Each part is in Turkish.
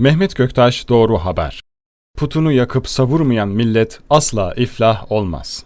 Mehmet Göktaş Doğru Haber Putunu yakıp savurmayan millet asla iflah olmaz.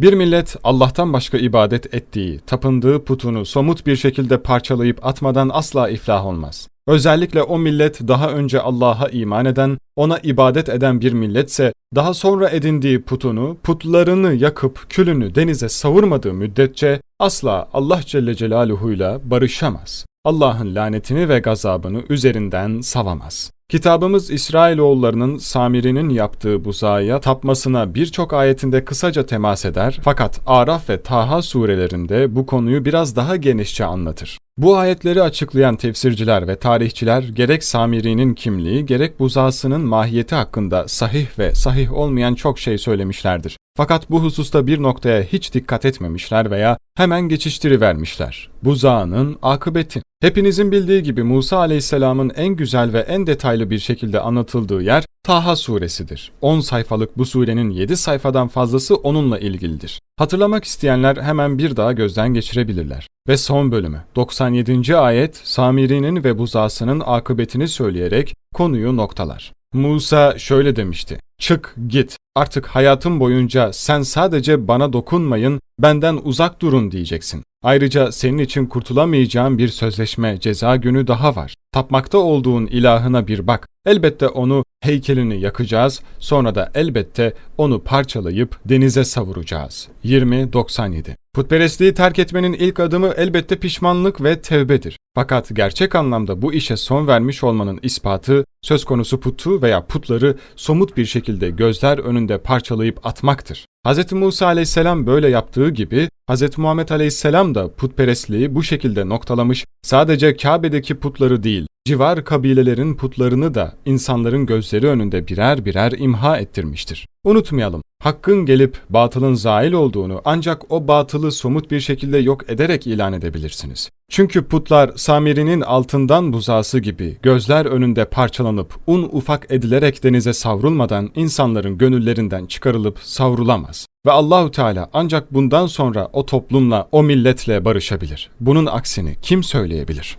Bir millet Allah'tan başka ibadet ettiği, tapındığı putunu somut bir şekilde parçalayıp atmadan asla iflah olmaz. Özellikle o millet daha önce Allah'a iman eden, ona ibadet eden bir milletse, daha sonra edindiği putunu, putlarını yakıp külünü denize savurmadığı müddetçe asla Allah Celle Celaluhu'yla barışamaz. Allah'ın lanetini ve gazabını üzerinden savamaz. Kitabımız İsrailoğullarının Samiri'nin yaptığı buzağıya tapmasına birçok ayetinde kısaca temas eder fakat Araf ve Taha surelerinde bu konuyu biraz daha genişçe anlatır. Bu ayetleri açıklayan tefsirciler ve tarihçiler gerek Samiri'nin kimliği gerek buzağısının mahiyeti hakkında sahih ve sahih olmayan çok şey söylemişlerdir. Fakat bu hususta bir noktaya hiç dikkat etmemişler veya hemen geçiştirivermişler. Buzağının akıbeti. Hepinizin bildiği gibi Musa aleyhisselamın en güzel ve en detaylı bir şekilde anlatıldığı yer Taha suresidir. 10 sayfalık bu surenin 7 sayfadan fazlası onunla ilgilidir. Hatırlamak isteyenler hemen bir daha gözden geçirebilirler. Ve son bölümü 97. ayet Samiri'nin ve buzağısının akıbetini söyleyerek konuyu noktalar. Musa şöyle demişti. Çık git artık hayatım boyunca sen sadece bana dokunmayın benden uzak durun diyeceksin. Ayrıca senin için kurtulamayacağın bir sözleşme ceza günü daha var. Tapmakta olduğun ilahına bir bak. Elbette onu heykelini yakacağız, sonra da elbette onu parçalayıp denize savuracağız. 20.97 Putperestliği terk etmenin ilk adımı elbette pişmanlık ve tevbedir. Fakat gerçek anlamda bu işe son vermiş olmanın ispatı, söz konusu putu veya putları somut bir şekilde gözler önünde parçalayıp atmaktır. Hz. Musa aleyhisselam böyle yaptığı gibi Hz. Muhammed aleyhisselam da putperestliği bu şekilde noktalamış, sadece Kabe'deki putları değil, civar kabilelerin putlarını da insanların gözleri önünde birer birer imha ettirmiştir. Unutmayalım, hakkın gelip batılın zail olduğunu ancak o batılı somut bir şekilde yok ederek ilan edebilirsiniz. Çünkü putlar Samiri'nin altından buzağısı gibi gözler önünde parçalanıp un ufak edilerek denize savrulmadan insanların gönüllerinden çıkarılıp savrulamaz. Ve Allahu Teala ancak bundan sonra o toplumla, o milletle barışabilir. Bunun aksini kim söyleyebilir?